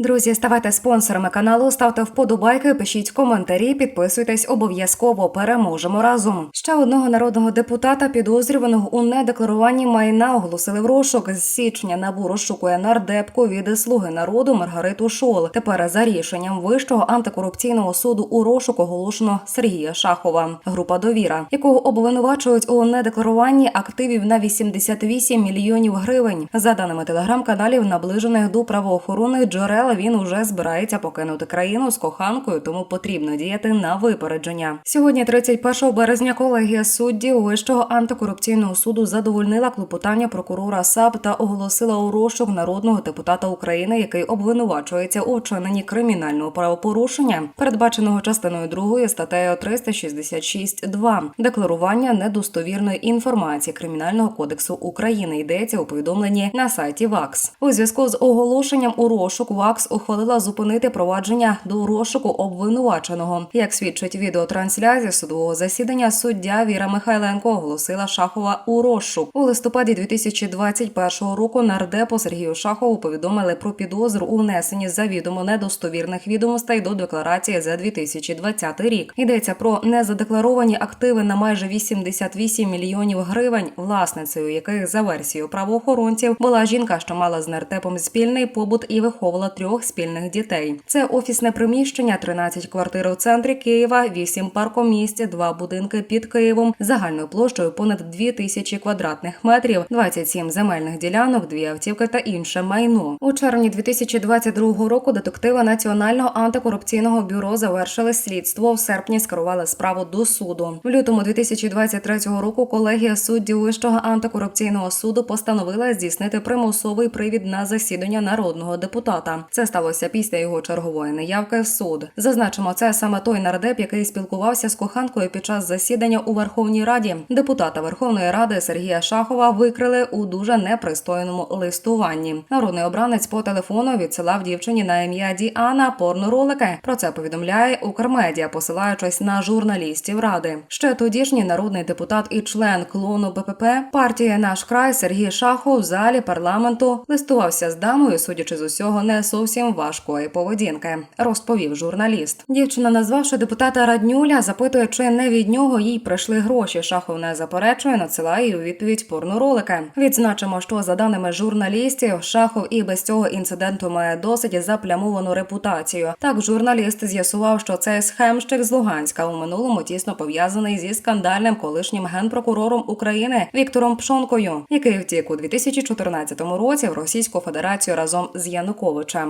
Друзі, ставайте спонсорами каналу, ставте вподобайки, пишіть коментарі, підписуйтесь обов'язково. Переможемо разом. Ще одного народного депутата, підозрюваного у недекларуванні майна, оголосили в розшук. З січня набу розшукує нардепку від слуги народу Маргариту Шол. Тепер за рішенням вищого антикорупційного суду у розшук оголошено Сергія Шахова. Група довіра, якого обвинувачують у недекларуванні активів на 88 мільйонів гривень. За даними телеграм-каналів, наближених до правоохоронних джерел, він уже збирається покинути країну з коханкою, тому потрібно діяти на випередження. Сьогодні, 31 березня, колегія суддів Вищого антикорупційного суду задовольнила клопотання прокурора САП та оголосила у розшук народного депутата України, який обвинувачується у вчиненні кримінального правопорушення, передбаченого частиною 2 статтею 366.2 декларування недостовірної інформації кримінального кодексу України. Йдеться у повідомленні на сайті ВАКС. У зв'язку з оголошенням у розшук ВАКС ухвалила зупинити провадження до розшуку обвинуваченого. Як свідчить відеотрансляція судового засідання, суддя Віра Михайленко оголосила Шахова у розшук у листопаді 2021 року. Нардепу Сергію Шахову повідомили про підозру у внесенні завідомо недостовірних відомостей до декларації за 2020 рік. Йдеться про незадекларовані активи на майже 88 мільйонів гривень, власницею яких за версією правоохоронців була жінка, що мала з нардепом спільний побут і виховувала трьох спільних дітей. Це офісне приміщення, 13 квартир у центрі Києва, 8 паркомісць, 2 будинки під Києвом, загальною площею понад 2 тисячі квадратних метрів, 27 земельних ділянок, дві автівки та інше майно. У червні 2022 року детективи Національного антикорупційного бюро завершили слідство. В серпні скерували справу до суду. В лютому 2023 року колегія суддів Вищого антикорупційного суду постановила здійснити примусовий привід на засідання народного депутата. Це сталося після його чергової неявки в суд. Зазначимо, це саме той нардеп, який спілкувався з коханкою під час засідання у Верховній Раді. Депутата Верховної Ради Сергія Шахова викрили у дуже непристойному листуванні. Народний обранець по телефону відсилав дівчині на ім'я Діана порноролики. Про це повідомляє Укрмедіа, посилаючись на журналістів ради. Ще тодішній народний депутат і член клону БПП партії Наш край Сергій Шахов в залі парламенту листувався з дамою, судячи з усього, не зовсім важкої поведінки, розповів журналіст. Дівчина, назвавши депутата Раднюля, запитує, чи не від нього їй прийшли гроші. Шахов не заперечує, надсилає їй у відповідь порноролики. Відзначимо, що за даними журналістів, Шахов і без цього інциденту має досить заплямовану репутацію. Так, журналіст з'ясував, що цей схемщик з Луганська у минулому тісно пов'язаний зі скандальним колишнім генпрокурором України Віктором Пшонкою, який втік у 2014 році в Російську Федерацію разом з Януковичем.